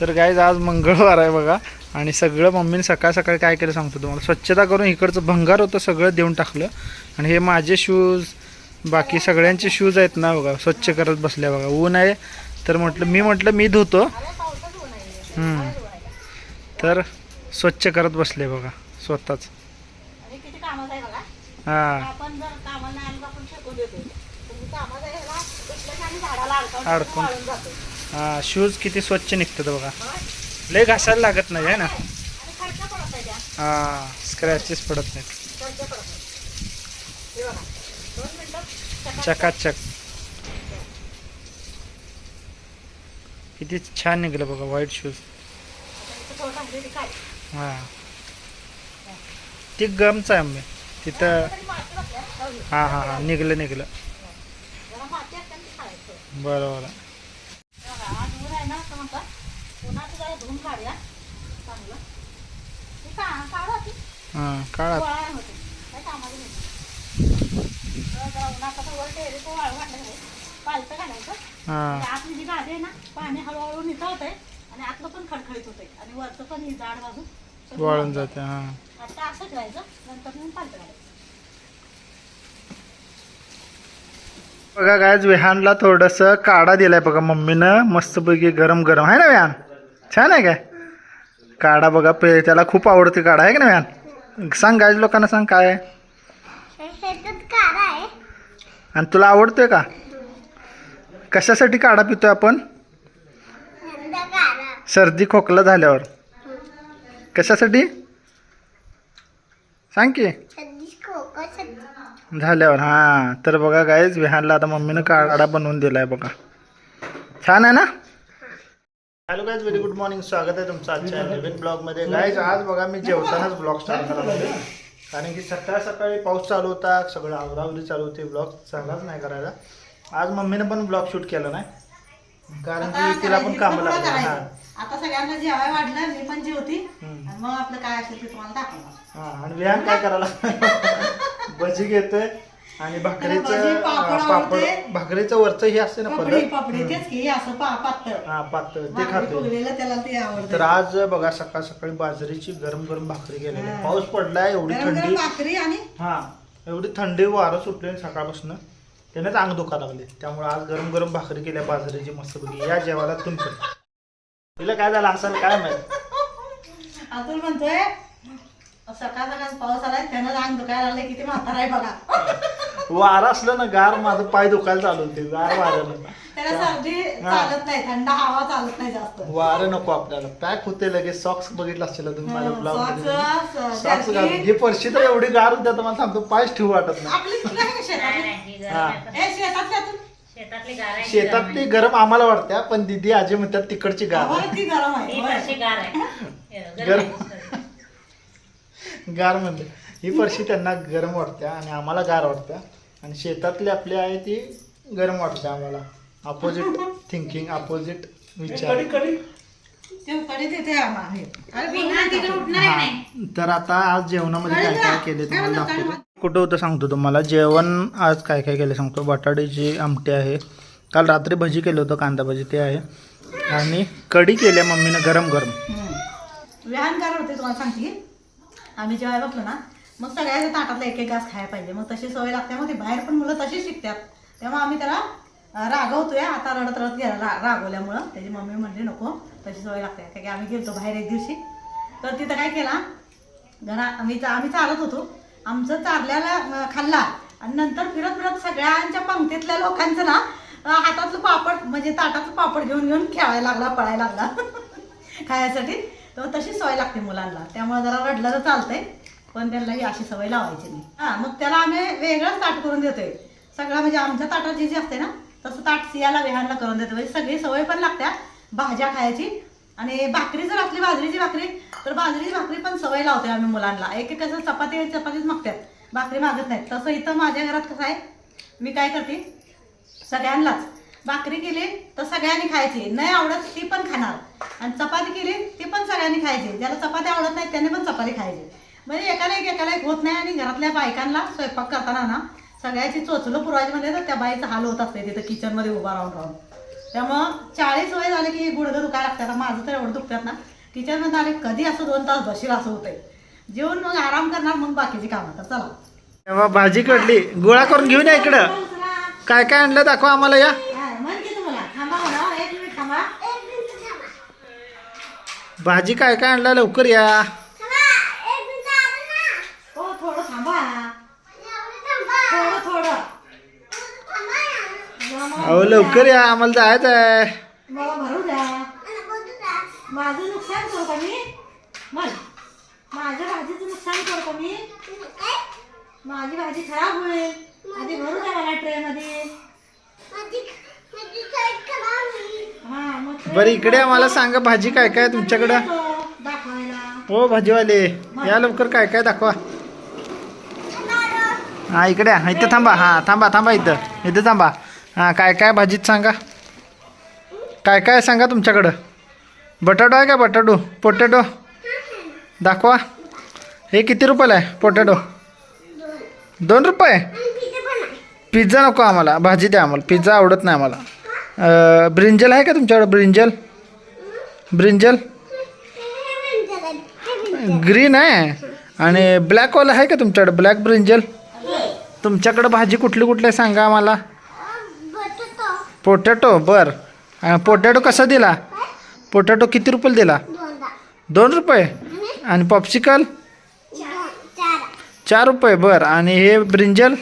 तर गाईज आज मंगळवार आहे बघा. आणि सगळं मम्मीने सकाळ सकाळी काय केलं सांगतो तुम्हाला. स्वच्छता करून इकडचं भंगार होतं सगळं देऊन टाकलं. आणि हे माझे शूज बाकी सगळ्यांचे शूज आहेत ना बघा स्वच्छ करत बसल्या बघा. ऊन आहे तर म्हटलं मी म्हटलं मी धुतो. तर स्वच्छ करत बसले बघा स्वतःच. हां. अडकून. हा हां शूज किती स्वच्छ निघतात बघा. लय घासायला लागत नाही आहे ना? हां स्क्रॅचेस पडत नाहीत. नाही चकाचक. किती छान निघलं बघा व्हाईट शूज ती हां. ती गमचं आहे आंबे तिथं हां हां हां निघलं निघलं. बरं बरं. बरोबर आहे. हे बघा आज ऊन आहे ना असं म्हणतात उन्हाचं जरा धुवून काढूया. चांगलं. ती का काढा ती हां काळात गोळा होते. काय कामाला नाही. तर जरा उन्हाचं वर टेरेस वाळू वाटलं नाही पालतं घालायचं. हां. म्हणजे आतली जी गादी आहे ना पाणी हळूहळू निथळत आहे आणि आतलं पण खडखडीत होते आणि वरचं पण ही जाड बाजू. सगळं वाळून जाते हां. आता असं ठेवायचं. नंतर मग पालतं घालायचं. बघा गायज विहानला थोडंसं काढा दिलाय बघा मम्मीनं. मस्तपैकी गरम गरम आहे ना विहान? छान आहे काय? काढा बघा पे त्याला खूप आवडते काढा आहे का ना विहान सांग गायज लोकांना सांग काय आहे. आणि तुला आवडतोय का? कशासाठी काढा पितोय आपण? सर्दी खोकला झाल्यावर. कशासाठी? सांग की. झाल्यावर हां. तर बघा गाईज विहानला आता मम्मीनं काढा बनवून दिलाय बघा. छान आहे ना? Hello guys very good morning स्वागत आहे तुमचं आजच्या नवीन ब्लॉगमध्ये गाईज आज बघा मी जेवतानाच ब्लॉग स्टार्ट करायला लागले. कारण की सकाळ सकाळी पाऊस चालू होता सगळं आवरावरी चालू होती. ब्लॉग चांगलाच नाही करायला. आज मम्मीनं पण ब्लॉग शूट केला नाही. कारण की तिला पण कामं लागली. हां. आता सगळ्यांना जेवाय वाढलं मी पण जेवती. मग आपलं काय असेल ते तुम्हाला दाखवणार. हा आणि विहान काय करायला? भजी घेतोय. आणि भाकरीचं पापड. भाकरीचं वरचं हे असते ना पापडी पद्धत पापडी तेच की असं पा पातळ. हा पातळ. ते खातो. फुगलेलं त्याला ते तर आज बघा सकाळ सकाळी बाजरीची गरम गरम भाकरी. हा. पाऊस पडलाय एवढी थंडी. भाकरी आणि? हा एवढी थंडी वारं सुटले सकाळपासून त्यानेच अंग दुखा लागले. त्यामुळे आज गरम गरम भाकरी केल्या बाजरीची मस्तपैकी. या जेवायला तुमचं. तिला काय झालं असेल काय माहीत? अतुल म्हणतोय सकाळ सकाळ पाऊस आलाय त्यानं अंग दुखायला लागले किती म्हातारा आहे बघा. वारं असलं ना गार माझं पाय दुखायला चालू होते. गार वाऱ्यानं त्याला सर्दी चालत नाही थंड हवा चालत नाही जास्त. वारं नको आपल्याला. पॅक होते लगेच? सॉक्स बघितला असेल तुम्ही माझ्या ब्लॉग सॉक्स. घालून. ही पर्शी तर एवढी गार होत्या तर मला सांगतो पायच ठेवू वाटत नाही. आपली कुठली आहे का शेतातली हा. ए शेतातली अतुल शेतातली गार आहे शेतात ती गरम आम्हाला वाटत्या पण दिदी आजी म्हणतात तिकडची गार ती गरम ही गार आहे. गरम. गरम. गार म्हणते ही पर्शी त्यांना गरम वाटत्या आणि आम्हाला गार वाटत्या. आणि शेतातली आपली आहे ती गरम वाटते आम्हाला. अपोजिट थिंकिंग अपोजिट विचार. हे. तर आता आज जेवणामध्ये काय काय केले तुम्हाला दाखवतो. कुठं होतं सांगतो तुम्हाला. जेवण आज काय काय केलं सांगतो. बटाट्याची आमटी आहे. काल रात्री भजी केलं होतं कांदा भजी ते आहे. आणि कढी केली आहे मम्मीनं गरम गरम. व्यायाम करत होते तुम्हाला सांगते. आम्ही जेवायला बसलो ना मग सगळ्याच्या ताटातला एक एक घास खायला पाहिजे. मग तशी सवय लागते. मग ते बाहेर पण मुलं तशीच शिकतात. तेव्हा आम्ही त्याला रागवतोय. आता रडत रडत गेला रा रागवल्यामुळं. त्याची मम्मी म्हणली नको तशी सवय लागते. कारण की आम्ही गेलतो बाहेर एक दिवशी. तर तिथं काय केला घरा आम्ही आम्ही चालत होतो. आमचं चारल्याला खाल्ला. आणि नंतर फिरत फिरत सगळ्यांच्या पंक्तीतल्या लोकांचं ना हातातलं पापड म्हणजे ताटातलं पापड घेऊन घेऊन खेळायला लागला पळायला लागला. खायसाठी. तर तशी सवय लागते मुलांना. त्यामुळे जरा रडलं तर चालतंय. पण त्यांना ही अशी सवय लावायची नाही. हा मग त्याला आम्ही वेगळंच ताट करून देतोय. सगळं म्हणजे आमच्या ताटात जी असते ना तसं ताट सियाला विहानला करून देतो म्हणजे सगळी सवय पण लागत्या भाज्या खायची. आणि भाकरी जर असली बाजरीची भाकरी तर बाजरीची भाकरी पण सवय लावतोय आम्ही मुलांना. एक एक कसं चपाती चपातीच मागतात भाकरी मागत नाहीत. तसं इथं माझ्या घरात कसं आहे मी काय करते सगळ्यांनाच भाकरी केली तर सगळ्यांनी खायची. नाही आवडत ती पण खाणार. आणि चपाती केली ती पण सगळ्यांनी खायची. ज्याला चपाती आवडत नाही त्याने पण चपाती खायची. म्हणजे एकाला एक एकाला एक होत नाही आणि घरातल्या बायकांना स्वयंपाक करताना ना सगळ्याची चोचलं पुरवायची म्हणजे तर त्या बाईचा हाल होत असते तिथं किचनमध्ये उभा राहून राहून. त्यामुळं चाळीस वय झाले की गुडघं दुखायला लागतात माझं तर एवढं दुखतात ना म्हणतात अरे कधी असं दोन तास बशील असं होतंय. जेवण मग आराम करणार मग बाकीची कामं. तर चला. तेव्हा भाजी कडली. गोळा करून घेऊन या इकडं. काय काय आणलं दाखवा आम्हाला या. भाजी काय काय आणलं? लवकर या हो थोडं थांबा थोडं थोडं मग- अहो लवकर या आम्हाला जायचं आहे. मला भरू द्या. माझं नुकसान करू का मी? मग माझ्या भाजीचं नुकसान करू का मी? माझी भाजी खराब होईल. आधी भरू द्या मला ट्रे मध्ये हा मग tray बरं इकडे आम्हाला सांगा भाजी काय काय तुमच्याकडं? येतो दाखवायला. हो भाजीवाले या लवकर काय काय दाखवा. हा इकडे या. इथं थांबा हा थांबा थांबा इथं इथं थांबा. हां काय काय भाजीत सांगा? काय काय सांगा तुमच्याकडं? बटाटो आहे का बटाटो? पोटॅटो? दाखवा. हे किती रुपयाला आहे पोटॅटो? दोन रुपये? पिझ्झा नको आम्हाला भाजी द्या आम्हाला पिझ्झा आवडत नाही आम्हाला. ब्रिंजल आहे का तुमच्याकडं ब्रिंजल? ब्रिंजल? ग्रीन आहे? आणि ब्लॅकवाला आहे का तुमच्याकडे? Black brinjal? तुमच्याकडं भाजी कुठली कुठली सांगा आम्हाला. पोटॅटो बर. पोटॅटो कसा दिला? पोटॅटो किती रुपयाला दिला? दोन रुपये? आणि पॉप्सिकल चार. रुपये बर. आणि हे ब्रिंजल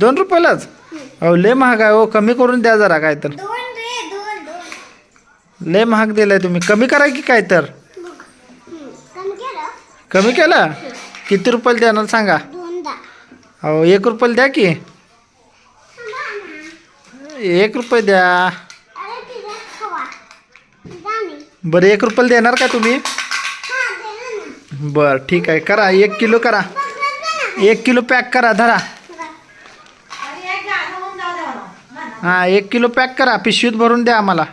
दोन रुपयालाच? अहो लय महाग आहे हो. कमी करून द्या जरा काय तर लय महाग दिलाय तुम्ही. कमी करा की काय तर? कमी केलं? किती रुपयाला देणार सांगा. अहो एक रुपयाला द्या की. एक रुपये द्या. बरं एक रुपये देणार का तुम्ही? बरं ठीक आहे. करा एक किलो करा. एक किलो पॅक करा धरा. हां एक किलो पॅक करा. पिशवीत भरून द्या आम्हाला.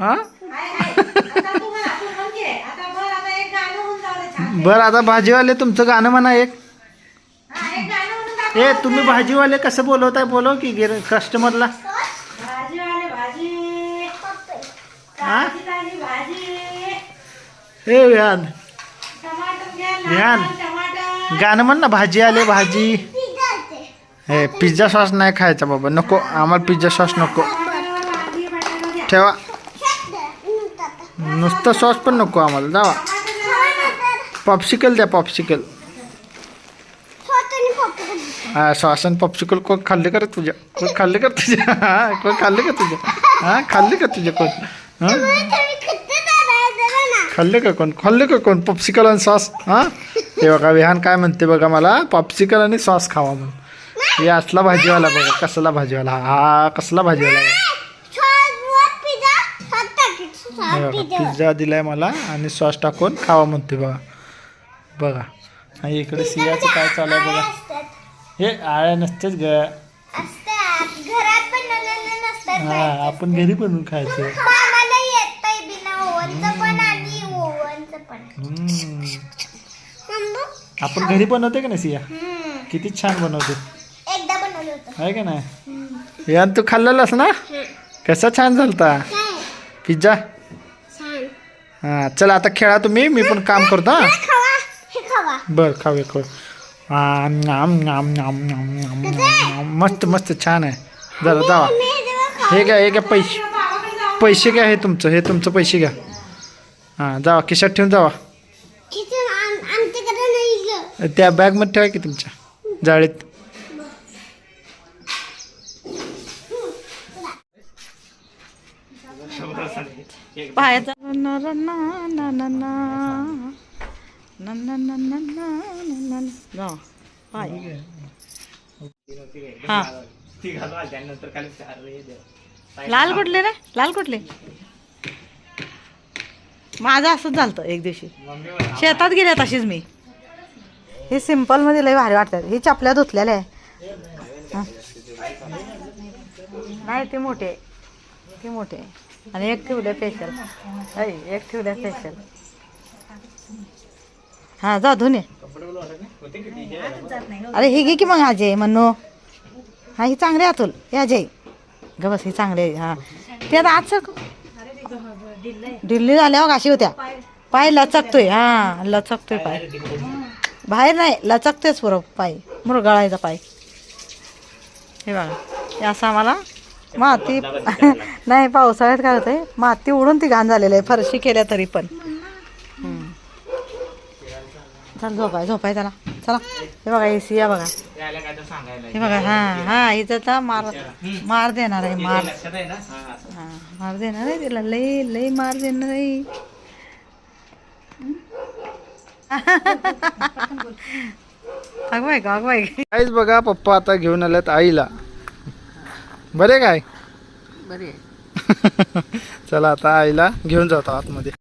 हां? बरं आता भाजीवाले तुमचं गाणं म्हणा एक ए तुम्ही भाजीवाले कसं बोलवताय? बोलव की गिर कस्टमरला हा? ध्यान. लाल टमाटर गाणं म्हण ना भाजी आले भाजी. हे पिझ्झा सॉस नाही खायचा बाबा नको. आम्हाला पिझ्झा सॉस नको. ठेवा. नुसतं सॉस पण नको आम्हाला जावा. पॉप्सिकल द्या पॉप्सिकल हा सॉस पॉप्सिकल कोण खाल्ले का रे तुझ्या कोण खाल्ले का तुझ्या हा कोण खाल्ले का तुझ्या हा खाल्ले का तुझ्या कोण हां खाल्ले का कोण खाल्ले का कोण पॉप्सिकल आणि सॉस हा हे बघा विहान काय म्हणते बघा मला पॉप्सिकल आणि सॉस खावा म्हणून हे असला भाजीवाला बघा कसला भाजीवाला हा कसला भाजीवाला हे बघा पिझ्झा दिलाय मला आणि सॉस टाकून खावा म्हणते बघा बघा आणि इकडे सियाचं काय चालू आहे बघा हे आळ्या नसतेच ग. घरात बनवलेलं नसतं हा आपण घरी बनवून खायचं. आम्हाला येतंय बिना ओव्हनचं पण आणि ओव्हनचं पण. हम्म. मम्मा, आपण घरी बनवते का नाही सिया? हम्म. किती छान बनवते एकदा बनवलं होतं. आहे का नाही? यान तू खाल्लेलास ना? कसा छान झालता. पिझ्झा? हा चला आता खेळा तुम्ही. मी पण काम करतो हा. हे खावा. हे खावा. बर आम, नाम, नाम, नाम, नाम, नाम, नाम, नाम. मस्त मस्त छान आहे जरा जावा हे घ्या हे घ्या पैसे पैसे घ्या हे तुमचं हे तुमचं पैसे घ्या हां जावा खिशात ठेवून जावा किती आम- आमच्याकडे नाही त्या बॅगमध्ये ठेवा की तुमच्या जाळीत पायाचा ना ना ना ना ना นั่นนั่นนั่นนั่นนั่นนั่นน पाय. हा. लाल कुठले रे? लाल कुठले? माझं असंच झालं एक दिवशी. शेतात गेले तशीच मी. हे सिंपलमध्ये लय भारी वाटतात. हे चपल्या धुतलेल्या आहे नाही ते मोठे. ते मोठे. आणि एक ठेवले फेशियल एक ठेवले फेशियल हा जा धुने अरे हे घे की मग आजे म्हणू हा ही चांगली आहे अतुल या जय ग बस ही चांगली आहे. हा. ते आता आज दिल्ली झाल्यावर अशी होत्या. पाय लचकतोय. हा लचकतोय पाय. बाहेर नाही लचकतेच पुरं पाय. मुरगळायचा पाय. हे बघा. असं आम्हाला माती नाही पावसाळ्यात काय होतंय? माती उडून ती घाण झालेली आहे. फरशी केल्या तरी पण. चल झोपाय झोपाय चला चला हे बघा ए सी या बघा. हे बघा हा हा इथं तर मार मार देणार आहे मार. हा मार देणार आहे तिला लई लई मार देणार आहे. अगवाय का अगवाय काहीच बघा पप्पा आता घेऊन आल्यात आईला. बरे काय? बरी. चला आता आईला घेऊन जातो आतमध्ये.